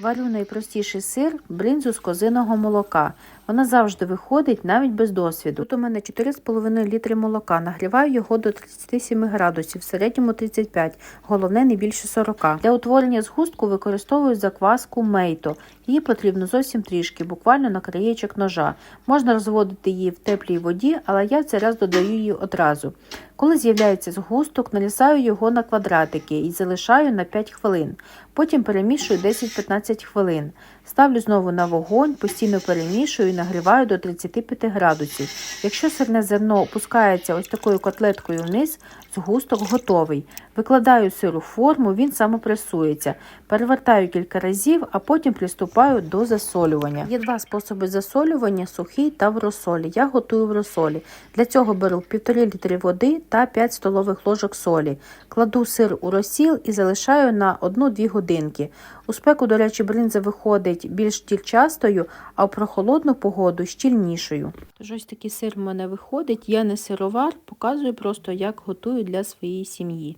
Варю найпростіший сир бринзу з козиного молока. Вона завжди виходить навіть без досвіду. Тут у мене 4,5 літри молока. Нагріваю його до 37 градусів, в середньому 35, головне не більше 40. Для утворення згустку використовую закваску мейто. Її потрібно зовсім трішки, буквально на краєчок ножа. Можна розводити її в теплій воді, але я цей раз додаю її одразу. Коли з'являється згусток, нарізаю його на квадратики і залишаю на 5 хвилин. Потім перемішую 10-15 хвилин. Ставлю знову на вогонь, постійно перемішую і нагріваю до 35 градусів. Якщо сирне зерно опускається ось такою котлеткою вниз, згусток готовий. Викладаю сир у форму, він самопресується. Перевертаю кілька разів, а потім приступаю до засолювання. Є два способи засолювання сухий та в розсолі. Я готую в розсолі. Для цього беру 1,5 літри води та 5 столових ложок солі. Кладу сир у розсіл і залишаю на 1-2 годинки. У спеку, до речі, бринза виходить більш тільчастою, а в прохолодну погоду щільнішою. Тож ось такий сир в мене виходить. Я не сировар, показую просто, як готую для своєї сім'ї.